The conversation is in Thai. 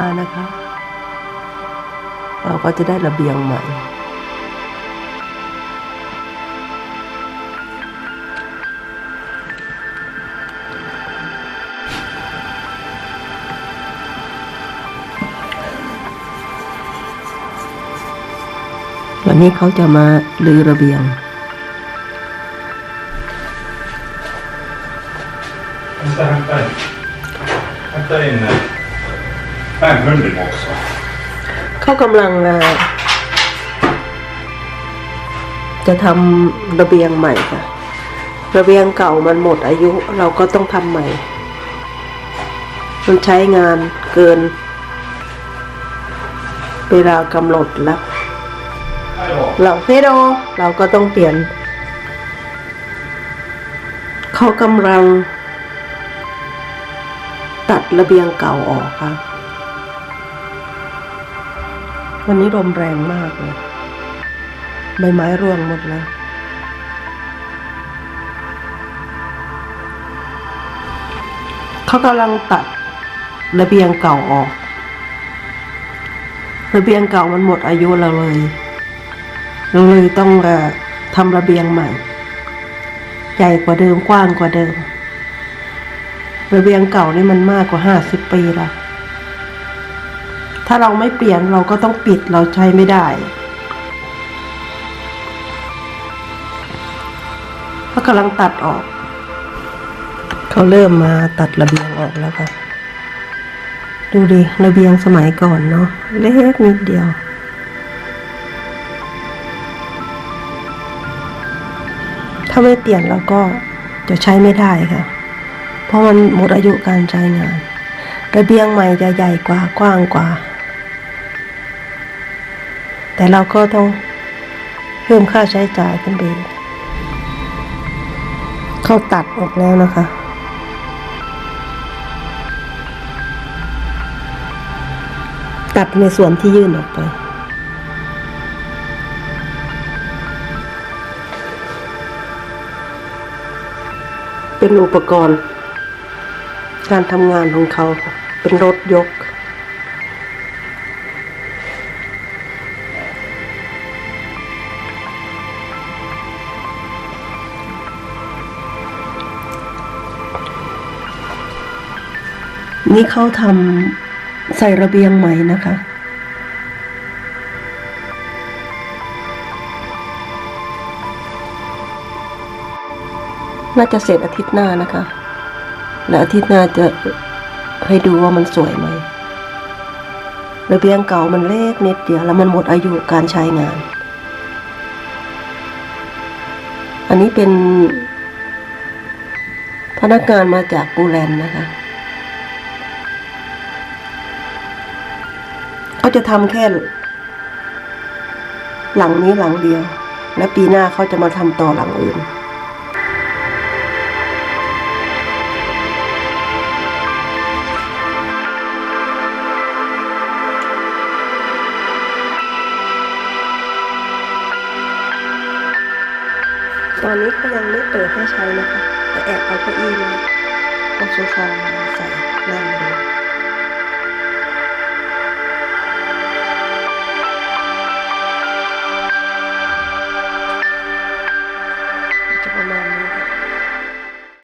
มานะคะ เราก็จะได้ระเบียงใหม่วันนี้เขาจะมาลือระเบียง Vänta, hämta in. Hämta in eh, en hundring också. เขากำลังจะทำระเบียงใหม่ค่ะ ระเบียงเก่ามันหมดอายุเราก็ต้องทำใหม่ มันใช้งานเกิน เวลากำหนดแล้ว เราเฟโดเราก็ต้องเปลี่ยน เขากำลัง ตัดระเบียงเก่าออกครับ วันนี้ลมแรงมากเลย ใบไม้ร่วงหมดแล้ว เขากำลังตัดระเบียงเก่าออก ระเบียงเก่ามันหมดอายุเราเลย เราเลยต้องอทำระเบียงใหม่ ใหญ่กว่าเดิมกว้างกว่าเดิม ระเบียงเก่านี่มันมากกว่าห้าสิบปีและ ถ้าเราไม่เปลี่ยนเราก็ต้องปิดเราใช้ไม่ได้เขากำลังตัดออก เขาเริ่มมาตัดระเบียงออกแล้วค่ะ ดูดิระเบียงสมัยก่อนเนาะเล็กนิดเดียวถ้าไม่เปลี่ยนเราก็จะใช้ไม่ได้ค่ะ เพราะมันหมดอายุการใช้งาน ระเบียงใหม่จะใหญ่กว่ากว้างกว่า แต่เราก็ต้องเพิ่มค่าใช้จ่ายขึ้นไปเขาตัดออกแล้วนะคะ ตัดในส่วนที่ยื่นออกไป เป็นอุปกรณ์ การทำงานของเขาเป็นรถยก นี่เขาทำใส่ระเบียงใหม่นะคะ น่าจะเสร็จอาทิตย์หน้านะคะ และอาทิตย์หน้าจะให้ดูว่ามันสวยไหม ระเบียงเก่ามันเล็กนิดเดียวแล้วมันหมดอายุการใช้งาน อันนี้เป็นพนักงานมาจากปูแลนด์นะคะ เขาจะทำแค่หลังนี้หลังเดียว และปีหน้าเขาจะมาทำต่อหลังอื่น ตอนนี้เขายังไม่เปิดให้ใช้นะคะ แต่แอบเอาเก้าอี้มาเอาโซฟามาใส่